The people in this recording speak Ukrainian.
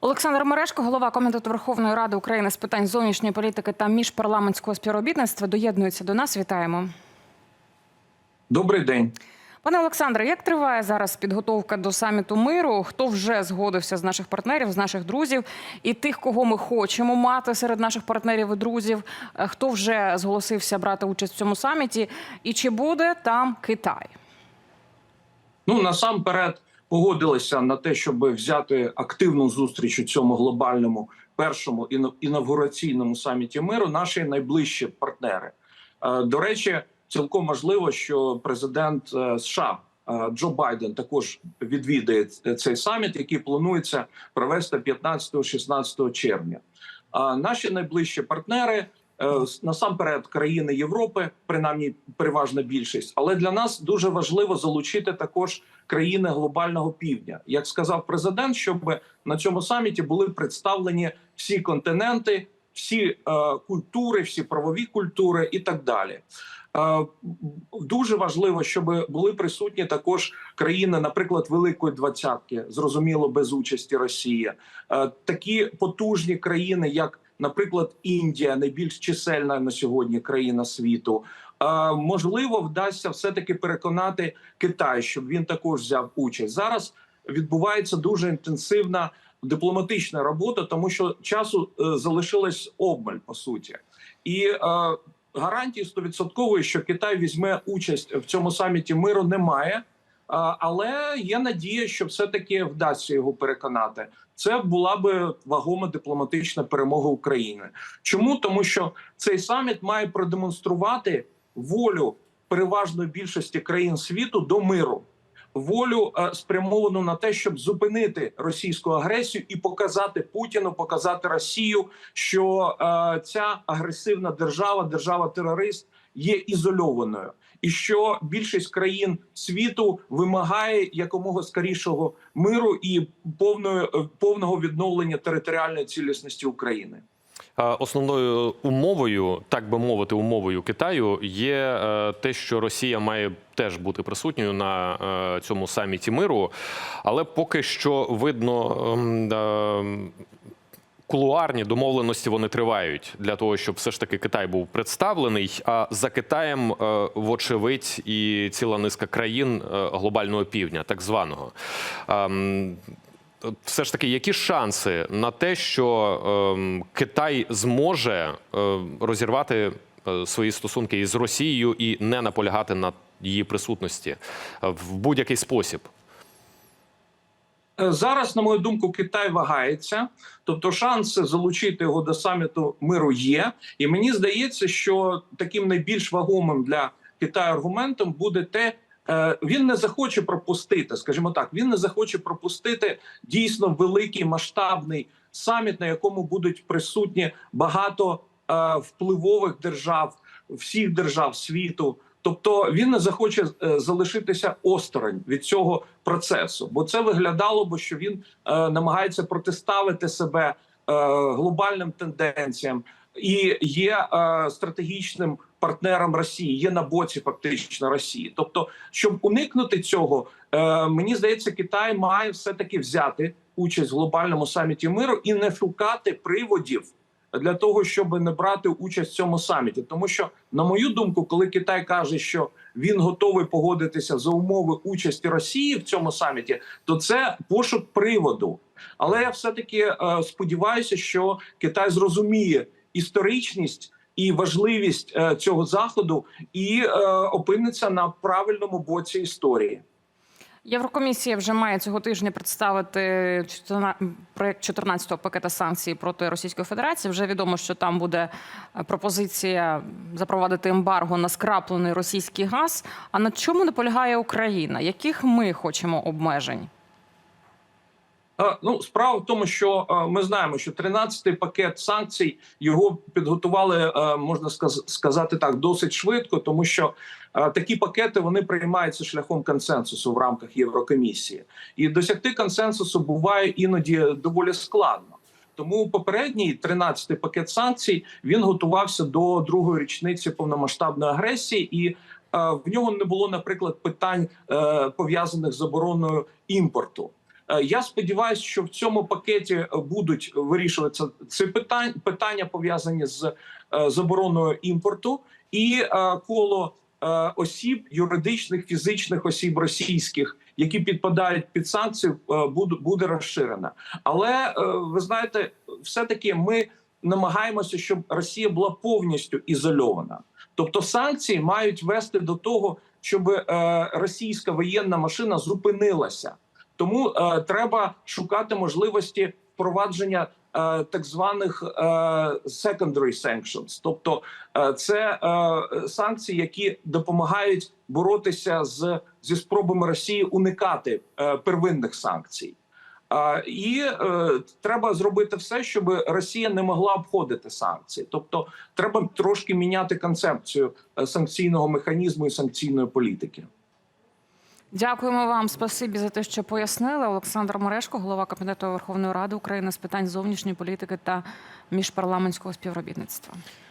Олександр Мережко, голова комітету Верховної Ради України з питань зовнішньої політики та міжпарламентського співробітництва, доєднується до нас. Вітаємо. Добрий день. Пане Олександре, як триває зараз підготовка до саміту миру? Хто вже згодився з наших партнерів, з наших друзів і тих, кого ми хочемо мати серед наших партнерів і друзів? Е, Хто вже зголосився брати участь в цьому саміті? І чи буде там Китай? Ну насамперед погодилися на те, щоб взяти активну зустріч у цьому глобальному першому інавгураційному саміті миру. Наші найближчі партнери. Е, До речі, цілком можливо, що президент е, США е, Джо Байден також відвідає цей саміт, який планується провести 15-16 червня. А наші найближчі партнери насамперед країни Європи, принаймні переважна більшість, але для нас дуже важливо залучити також країни глобального півдня. Як сказав президент, щоб на цьому саміті були представлені всі континенти, всі е, культури, всі правові культури і так далі. Е, Дуже важливо, щоб були присутні також країни, наприклад, Великої Двадцятки, зрозуміло, без участі Росії, Е, такі потужні країни, як, наприклад, Індія, найбільш чисельна на сьогодні країна світу. Можливо, вдасться все таки переконати Китай, щоб він також взяв участь. Зараз відбувається дуже інтенсивна дипломатична робота, тому що часу е, залишилось обмаль по суті, і е, гарантії стовідсоткової, що Китай візьме участь в цьому саміті миру, немає. Але є надія, що все таки вдасться його переконати. Це була би вагома дипломатична перемога України. Чому тому, що цей саміт має продемонструвати волю переважної більшості країн світу до миру, волю е, спрямовану на те, щоб зупинити російську агресію і показати Путіну, показати Росію, що е, ця агресивна держава, держава-терорист, є ізольованою, і що більшість країн світу вимагає якомога скорішого миру і повної е, повного відновлення територіальної цілісності України. Основною умовою, так би мовити, умовою Китаю є е, те, що Росія має теж бути присутньою на е, цьому саміті миру, але поки що видно. ем, Кулуарні домовленості вони тривають для того, щоб все ж таки Китай був представлений. А за Китаєм, е, вочевидь, і ціла низка країн глобального півдня, так званого. Все ж таки, які шанси на те, що ем, Китай зможе е, розірвати е, свої стосунки із Росією і не наполягати на її присутності е, в будь-який спосіб? Е, Зараз, на мою думку, Китай вагається, тобто шанси залучити його до саміту миру є. І мені здається, що таким найбільш вагомим для Китаю аргументом буде те, е, він не захоче пропустити, скажімо так, він не захоче пропустити дійсно великий масштабний саміт, на якому будуть присутні багато е, впливових держав, всіх держав світу. Тобто він не захоче е, залишитися осторонь від цього процесу, бо це виглядало б, що він е, намагається протиставити себе е, глобальним тенденціям і є е, стратегічним партнером Росії, є на боці фактично Росії. Тобто, щоб уникнути цього, е, мені здається, Китай має все таки взяти участь в глобальному саміті миру і не шукати приводів для того, щоб не брати участь в цьому саміті. Тому що, на мою думку, коли Китай каже, що він готовий погодитися за умови участі Росії в цьому саміті, то це пошук приводу. Але я все таки е, сподіваюся, що Китай зрозуміє історичність. І важливість е, цього заходу і е, опиниться на правильному боці історії. Єврокомісія вже має цього тижня представити 14 проект 14-го пакета санкцій проти Російської Федерації. Вже відомо, що там буде е, пропозиція запровадити ембарго на скраплений російський газ. А на чому не полягає Україна? Яких ми хочемо обмежень? Е, Ну, справа в тому, що е, ми знаємо, що 13-й пакет санкцій його підготували, е, можна сказати так, досить швидко, тому що такі пакети вони приймаються шляхом консенсусу в рамках Єврокомісії, і досягти консенсусу буває іноді доволі складно. Тому попередній 13-й пакет санкцій він готувався до другої річниці повномасштабної агресії, і в нього не було, наприклад, питань пов'язаних з забороною імпорту. Е, Я сподіваюся, що в цьому пакеті е, будуть вирішуватися ці питання, питання пов'язані з е, забороною імпорту і коло осіб, юридичних, фізичних осіб російських, які підпадають під санкції, буде, розширена. Але ви знаєте, все таки ми намагаємося, щоб Росія була повністю ізольована. Тобто санкції мають вести до того, щоб російська воєнна машина зупинилася. Тому е, треба шукати можливості впровадження е, так званих е, secondary sanctions. тобто е, це е, санкції, які допомагають боротися з зі спробами Росії уникати е, первинних санкцій. І е, треба зробити все, щоб Росія не могла обходити санкції. Тобто, треба трошки міняти концепцію е, санкційного механізму і санкційної політики. Дякуємо вам. Спасибі за те, що пояснили. Олександр Морешко, голова Кабінету Верховної Ради України з питань зовнішньої політики та міжпарламентського співробітництва.